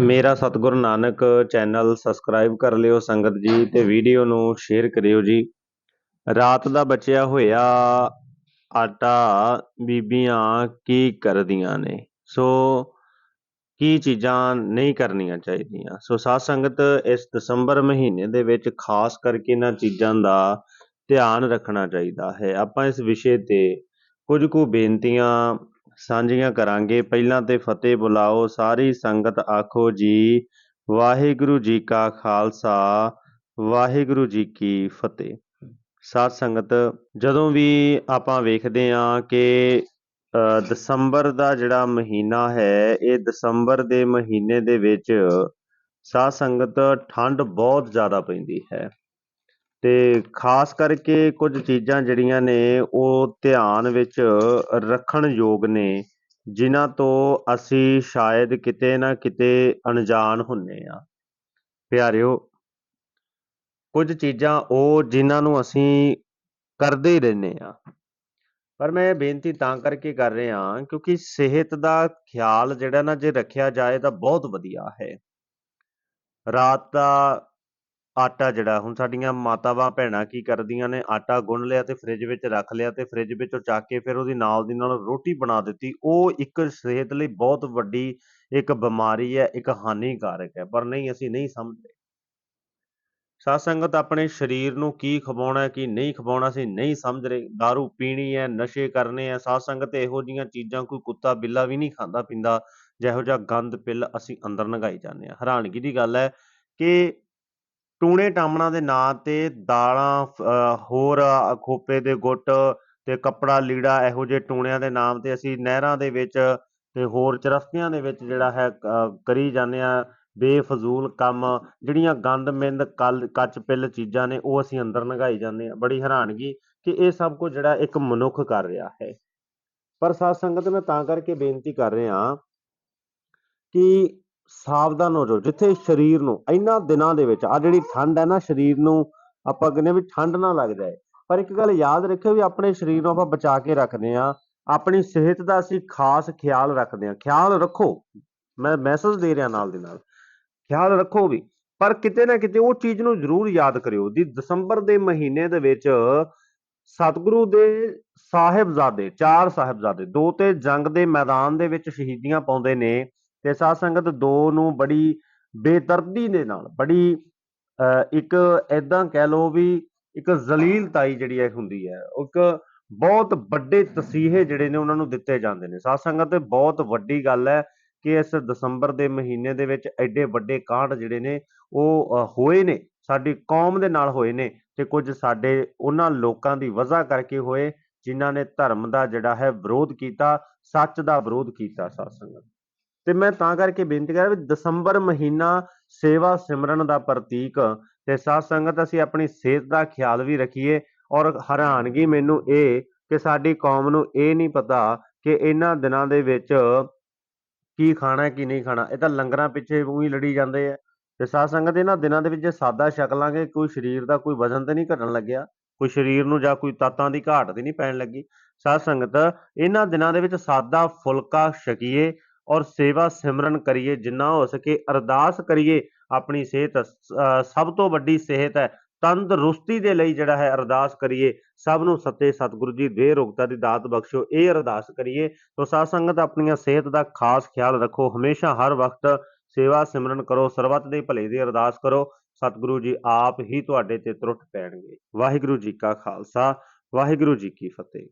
ਮੇਰਾ ਸਤਿਗੁਰੂ Nanak channel subscribe ਕਰ ਲਿਓ ਸੰਗਤ ਜੀ ਤੇ ਵੀਡੀਓ ਨੂੰ ਸ਼ੇਅਰ ਕਰਿਓ ਜੀ। ਰਾਤ ਦਾ ਬਚਿਆ ਹੋਇਆ ਆਟਾ ਬੀਬੀਆਂ ਕੀ ਕਰਦੀਆਂ ਨੇ? ਸੋ ਕੀ ਚੀਜ਼ਾਂ ਨਹੀਂ ਕਰਨੀਆਂ ਚਾਹੀਦੀਆਂ? ਸੋ ਸਾਧ ਸੰਗਤ ਇਸ ਦਸੰਬਰ ਮਹੀਨੇ ਦੇ ਵਿੱਚ ਖਾਸ ਕਰਕੇ ਇਹਨਾਂ ਚੀਜ਼ਾਂ ਦਾ ਧਿਆਨ ਰੱਖਣਾ ਚਾਹੀਦਾ ਹੈ। ਆਪਾਂ ਇਸ ਵਿਸ਼ੇ ਤੇ ਕੁਝ ਕੁ ਬੇਨਤੀਆਂ ਸਾਂਝੀਆਂ ਕਰਾਂਗੇ। ਪਹਿਲਾਂ ਤੇ ਫਤਿਹ ਬੁਲਾਓ। ਸਾਰੀ ਸੰਗਤ ਆਖੋ ਜੀ ਵਾਹਿਗੁਰੂ ਜੀ ਕਾ ਖਾਲਸਾ ਵਾਹਿਗੁਰੂ ਜੀ ਕੀ ਫਤਿਹ। ਸਾਧ ਸੰਗਤ ਜਦੋਂ ਵੀ ਆਪਾਂ ਵੇਖਦੇ ਹਾਂ ਕਿ ਅ, ਦਸੰਬਰ ਦਾ ਜਿਹੜਾ ਮਹੀਨਾ ਹੈ ਇਹ ਦਸੰਬਰ ਦੇ ਮਹੀਨੇ ਦੇ ਵਿੱਚ ਸਾਧ ਸੰਗਤ ਠੰਡ ਬਹੁਤ ਜ਼ਿਆਦਾ ਪੈਂਦੀ ਹੈ। ਤੇ ਖਾਸ ਕਰਕੇ ਕੁਝ ਚੀਜ਼ਾਂ ਜਿਹੜੀਆਂ ਨੇ ਉਹ ਧਿਆਨ ਵਿੱਚ ਰੱਖਣ ਯੋਗ ਨੇ, ਜਿਨ੍ਹਾਂ ਤੋਂ ਅਸੀਂ ਸ਼ਾਇਦ ਕਿਤੇ ਨਾ ਕਿਤੇ ਅਣਜਾਣ ਹੁੰਦੇ ਹਾਂ ਪਿਆਰਿਓ, ਕੁਝ ਚੀਜ਼ਾਂ ਉਹ ਜਿਨ੍ਹਾਂ ਨੂੰ ਅਸੀਂ ਕਰਦੇ ਹੀ ਰਹਿੰਦੇ ਹਾਂ ਪਰ ਮੈਂ ਇਹ ਬੇਨਤੀ ਤਾਂ ਕਰਕੇ ਕਰ ਰਿਹਾ ਕਿਉਂਕਿ ਸਿਹਤ ਦਾ ਖਿਆਲ ਜਿਹੜਾ ਨਾ ਜੇ ਰੱਖਿਆ ਜਾਏ ਤਾਂ ਬਹੁਤ ਵਧੀਆ ਹੈ। ਰਾਤ ਦਾ ਆਟਾ ਜਿਹੜਾ, ਹੁਣ ਸਾਡੀਆਂ ਮਾਤਾਵਾਂ ਭੈਣਾਂ ਕੀ ਕਰਦੀਆਂ ਨੇ, ਆਟਾ ਗੁੰਨ ਲਿਆ ਤੇ ਫ੍ਰਿਜ ਵਿੱਚ ਰੱਖ ਲਿਆ ਤੇ ਫ੍ਰਿਜ ਵਿੱਚੋਂ ਚੱਕ ਕੇ ਫਿਰ ਉਹਦੀ ਨਾਲ ਦੀ ਨਾਲ ਰੋਟੀ ਬਣਾ ਦਿੱਤੀ। ਉਹ ਇੱਕ ਸਿਹਤ ਲਈ ਬਹੁਤ ਵੱਡੀ ਇੱਕ ਬਿਮਾਰੀ ਹੈ, ਇੱਕ ਹਾਨੀਕਾਰਕ ਹੈ, ਪਰ ਨਹੀਂ, ਅਸੀਂ ਨਹੀਂ ਸਮਝਦੇ। ਸਾਧ ਸੰਗਤ ਆਪਣੇ ਸਰੀਰ ਨੂੰ ਕੀ ਖਵਾਉਣਾ ਕੀ ਨਹੀਂ ਖਵਾਉਣਾ, ਅਸੀਂ ਨਹੀਂ ਸਮਝ ਰਹੇ। दारू ਪੀਣੀ ਹੈ, ਨਸ਼ੇ ਕਰਨੇ ਹੈ, ਸਾਧ ਸੰਗਤ ਇਹੋ ਜੀਆਂ ਚੀਜ਼ਾਂ ਕੋਈ ਕੁੱਤਾ ਬਿੱਲਾ ਵੀ ਨਹੀਂ ਖਾਂਦਾ ਪੀਂਦਾ, ਜਿਹੋ ਜਿਹਾ ਗੰਦ ਪਿੱਲ ਅਸੀਂ ਅੰਦਰ ਨਗਾਈ ਜਾਂਦੇ ਆ ਹੈਰਾਨਗੀ ਦੀ ਗੱਲ ਹੈ ਕਿ ਟੂਣੇ ਟਾਮਣਾ ਦੇ ਨਾਂ ਤੇ ਦਾਲਾਂ ਹੋਰ ਖੋਪੇ ਦੇ ਗੁੱਟ ਤੇ ਕੱਪੜਾ ਲੀੜਾ ਇਹੋ ਜਿਹੇ ਟੂਣਿਆਂ ਦੇ ਨਾਮ ਤੇ ਅਸੀਂ ਨਹਿਰਾਂ ਦੇ ਵਿੱਚ ਤੇ ਹੋਰ ਚਰਸਤਿਆਂ ਦੇ ਵਿੱਚ ਜਿਹੜਾ ਹੈ ਕਰੀ ਜਾਂਦੇ ਆ ਬੇਫਜ਼ੂਲ ਕੰਮ, ਜਿਹੜੀਆਂ ਗੰਦ, ਮਿੰਦ, ਕਲ, ਕੱਚ, ਪਿੱਲ ਚੀਜ਼ਾਂ ਨੇ, ਉਹ ਅਸੀਂ ਅੰਦਰ ਲੰਘਾਈ ਜਾਂਦੇ ਆ ਬੜੀ ਹੈਰਾਨਗੀ ਕਿ ਇਹ ਸਭ ਕੁਝ ਜਿਹੜਾ ਇੱਕ ਮਨੁੱਖ ਕਰ ਰਿਹਾ ਹੈ। ਪਰ ਸਾਧ ਸੰਗਤ, ਮੈਂ ਤਾਂ ਕਰਕੇ ਬੇਨਤੀ ਕਰ ਰਿਹਾ ਕਿ ਸਾਵਧਾਨ ਹੋ ਜਾਓ, ਜਿੱਥੇ ਸਰੀਰ ਨੂੰ, ਇਹਨਾਂ ਦਿਨਾਂ ਦੇ ਵਿੱਚ ਆ ਜਿਹੜੀ ਠੰਡ ਹੈ ਨਾ, ਸਰੀਰ ਨੂੰ ਆਪਾਂ ਕਹਿੰਦੇ ਵੀ ਠੰਡ ਨਾ ਲੱਗ ਜਾਏ। ਪਰ ਇੱਕ ਗੱਲ ਯਾਦ ਰੱਖਿਓ ਵੀ ਆਪਣੇ ਸਰੀਰ ਨੂੰ ਆਪਾਂ ਬਚਾ ਕੇ ਰੱਖਦੇ ਆ ਆਪਣੀ ਸਿਹਤ ਦਾ ਅਸੀਂ ਖਾਸ ਖਿਆਲ ਰੱਖਦੇ ਆ ਖਿਆਲ ਰੱਖੋ, ਮੈਂ ਮੈਸੇਜ ਦੇ ਰਿਹਾ ਨਾਲ ਦੀ ਨਾਲ। ਖਿਆਲ ਰੱਖੋ ਵੀ, ਪਰ ਕਿਤੇ ਨਾ ਕਿਤੇ ਉਹ ਚੀਜ਼ ਨੂੰ ਜ਼ਰੂਰ ਯਾਦ ਕਰਿਓ, ਦੀ ਦਸੰਬਰ ਦੇ ਮਹੀਨੇ ਦੇ ਵਿੱਚ ਸਤਿਗੁਰੂ ਦੇ ਸਾਹਿਬਜ਼ਾਦੇ, ਚਾਰ ਸਾਹਿਬਜ਼ਾਦੇ, ਦੋ ਤੇ ਜੰਗ ਦੇ ਮੈਦਾਨ ਦੇ ਵਿੱਚ ਸ਼ਹੀਦੀਆਂ ਪਾਉਂਦੇ ਨੇ। ਤੇ ਸਾਧ ਸੰਗਤ ਦੋ ਨੂੰ ਬੜੀ ਬੇਦਰਦੀ ਦੇ ਨਾਲ ਬੜੀ ਅਹ, ਇੱਕ ਐਦਾਂ ਕਹਿ ਲਓ ਵੀ ਇੱਕ ਜ਼ਲੀਲਤਾਈ ਜਿਹੜੀ ਹੈ ਹੁੰਦੀ ਹੈ ਉਹ ਇੱਕ ਬਹੁਤ ਵੱਡੇ ਤਸੀਹੇ ਜਿਹੜੇ ਨੇ ਉਹਨਾਂ ਨੂੰ ਦਿੱਤੇ ਜਾਂਦੇ ਨੇ। ਸਾਧ ਸੰਗਤ ਤੇ ਬਹੁਤ ਵੱਡੀ ਗੱਲ ਹੈ ਕਿ ਇਸ ਦਸੰਬਰ ਦੇ ਮਹੀਨੇ ਦੇ ਵਿੱਚ ਐਡੇ ਵੱਡੇ ਕਾਂਡ ਜਿਹੜੇ ਨੇ ਉਹ ਹੋਏ ਨੇ ਸਾਡੀ ਕੌਮ ਦੇ ਨਾਲ ਹੋਏ ਨੇ ਤੇ ਕੁਝ ਸਾਡੇ ਉਹਨਾਂ ਲੋਕਾਂ ਦੀ ਵਜ੍ਹਾ ਕਰਕੇ ਹੋਏ ਜਿਨ੍ਹਾਂ ਨੇ ਧਰਮ ਦਾ ਜਿਹੜਾ ਹੈ ਵਿਰੋਧ ਕੀਤਾ ਸੱਚ ਦਾ ਵਿਰੋਧ ਕੀਤਾ ਸਾਧ ਸੰਗਤ। ਤੇ ਮੈਂ ਤਾਂ ਕਰਕੇ ਬੇਨਤੀ ਕਰਾਂ ਵੀ ਦਸੰਬਰ ਮਹੀਨਾ ਸੇਵਾ ਸਿਮਰਨ ਦਾ ਪ੍ਰਤੀਕ ਤੇ ਸਾਧ ਸੰਗਤ ਅਸੀਂ ਆਪਣੀ ਸਿਹਤ ਦਾ ਖਿਆਲ ਵੀ ਰੱਖੀਏ ਔਰ ਹੈਰਾਨਗੀ ਮੈਨੂੰ ਇਹ ਕਿ ਸਾਡੀ ਕੌਮ ਨੂੰ ਇਹ ਨਹੀਂ ਪਤਾ ਕਿ ਇਹਨਾਂ ਦਿਨਾਂ ਦੇ ਵਿੱਚ ਕੀ ਖਾਣਾ ਕੀ ਨਹੀਂ ਖਾਣਾ। ਇਹ ਤਾਂ ਲੰਗਰਾਂ ਪਿੱਛੇ ਉਹੀ ਲੜੀ ਜਾਂਦੇ ਆ। ਤੇ ਸਾਧ ਸੰਗਤ ਇਹਨਾਂ ਦਿਨਾਂ ਦੇ ਵਿੱਚ ਜੇ ਸਾਦਾ ਛਕ ਲਾਂਗੇ, ਕੋਈ ਸਰੀਰ ਦਾ ਕੋਈ ਵਜ਼ਨ ਤੇ ਨਹੀਂ ਘਟਣ ਲੱਗਿਆ, ਕੋਈ ਸਰੀਰ ਨੂੰ ਜਾਂ ਕੋਈ ਤਾਤਾਂ ਦੀ ਘਾਟ ਤੇ ਨਹੀਂ ਪੈਣ ਲੱਗੀ। ਸਾਧ ਸੰਗਤ ਇਹਨਾਂ ਦਿਨਾਂ ਦੇ ਵਿੱਚ ਸਾਦਾ ਫੁਲਕਾ ਛਕੀਏ ਔਰ ਸੇਵਾ ਸਿਮਰਨ ਕਰੀਏ, ਜਿੰਨਾ ਹੋ ਸਕੇ ਅਰਦਾਸ ਕਰੀਏ, ਆਪਣੀ ਸਿਹਤ ਸਭ ਤੋਂ ਵੱਡੀ ਸਿਹਤ ਹੈ। ਤੰਦਰੁਸਤੀ ਦੇ ਲਈ ਜਿਹੜਾ ਹੈ ਅਰਦਾਸ ਕਰੀਏ। ਸਭ ਨੂੰ ਸੱਤੇ ਸਤਿਗੁਰੂ ਜੀ ਦੇ ਰੋਗਤਾ ਦੀ ਦਾਤ ਬਖਸ਼ੋ ਇਹ ਅਰਦਾਸ ਕਰੀਏ। ਤੋ ਸਾਧ ਸੰਗਤ, ਆਪਣੀਆਂ ਸਿਹਤ ਦਾ ਖਾਸ ਖਿਆਲ ਰੱਖੋ। ਹਮੇਸ਼ਾ ਹਰ ਵਕਤ ਸੇਵਾ ਸਿਮਰਨ ਕਰੋ। ਸਰਬੱਤ ਦੇ ਭਲੇ ਦੀ ਅਰਦਾਸ ਕਰੋ। ਸਤਿਗੁਰੂ ਜੀ ਆਪ ਹੀ ਤੁਹਾਡੇ ਤੇ ਤਰੁੱਟ ਪੈਣਗੇ। ਵਾਹਿਗੁਰੂ ਜੀ ਕਾ ਖਾਲਸਾ। ਵਾਹਿਗੁਰੂ ਜੀ ਕੀ ਫਤਿਹ।